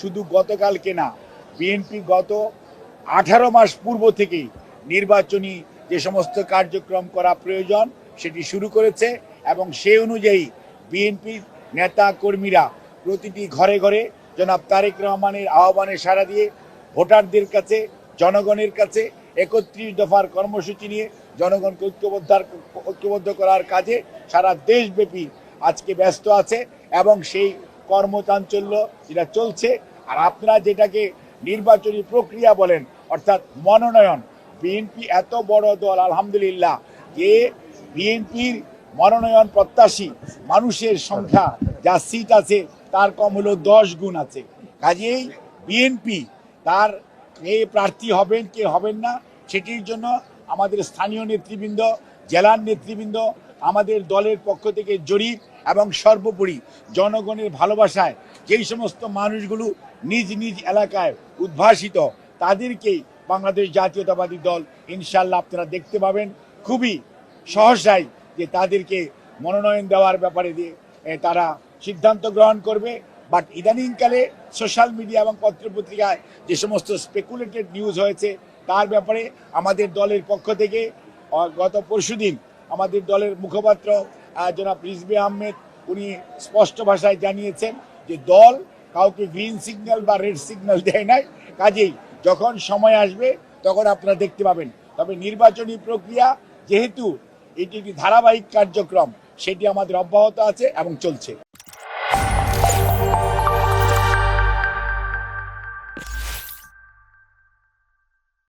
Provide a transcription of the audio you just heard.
শুধু গতকালকে না, বিএনপি গত আঠারো মাস পূর্ব থেকেই নির্বাচনী যে সমস্ত কার্যক্রম করা প্রয়োজন সেটি শুরু করেছে এবং সে অনুযায়ী বিএনপির নেতা কর্মীরা প্রতিটি ঘরে ঘরে জনাব তারেক রহমানের আহ্বানে সাড়া দিয়ে ভোটারদের কাছে, জনগণের কাছে একত্রিশ দফার কর্মসূচি নিয়ে জনগণকে ঐক্যবদ্ধ ঐক্যবদ্ধ করার কাজে সারা দেশব্যাপী আজকে ব্যস্ত আছে এবং সেই কর্মচাঞ্চল্য যেটা চলছে আর আপনারা যেটাকে নির্বাচনী প্রক্রিয়া বলেন, অর্থাৎ মনোনয়ন বিএনপি এত বড় দল, আলহামদুলিল্লাহ, যে বিএনপির মনোনয়ন প্রত্যাশী মানুষের সংখ্যা যা সিট আছে, তার কম হলো দশ গুণ আছে। কাজেই বিএনপি তার কে প্রার্থী হবেন, কে হবেন না, সেটির জন্য আমাদের স্থানীয় নেতৃবৃন্দ, জেলার নেতৃবৃন্দ আমাদের দলের পক্ষ থেকে জরিপ এবং সর্বোপরি জনগণের ভালোবাসায় যেই সমস্ত মানুষগুলো নিজ নিজ এলাকায় উদ্ভাসিত তাদেরকেই বাংলাদেশ জাতীয়তাবাদী দল ইনশাল্লাহ আপনারা দেখতে পাবেন। খুবই সহসাই যে তাদেরকে মনোনয়ন দেওয়ার ব্যাপারে দিয়ে তারা সিদ্ধান্ত গ্রহণ করবে। বাট ইদানিংকালে সোশ্যাল মিডিয়া এবং পত্রপত্রিকায় যে সমস্ত স্পেকুলেটেড নিউজ হয়েছে, তার ব্যাপারে আমাদের দলের পক্ষ থেকে গত পরশুদিন আমাদের দলের মুখপাত্র জনাব রিজবি আহমেদ, উনি স্পষ্ট ভাষায় জানিয়েছেন যে দল কাউকে গ্রিন সিগন্যাল বা রেড সিগন্যাল দেয় নাই। কাজেই যখন সময় আসবে, তখন আপনারা দেখতে পাবেন। তবে নির্বাচনী প্রক্রিয়া যেহেতু এটি একটি ধারাবাহিক কার্যক্রম, সেটি আমাদের অব্যাহত আছে এবং চলছে।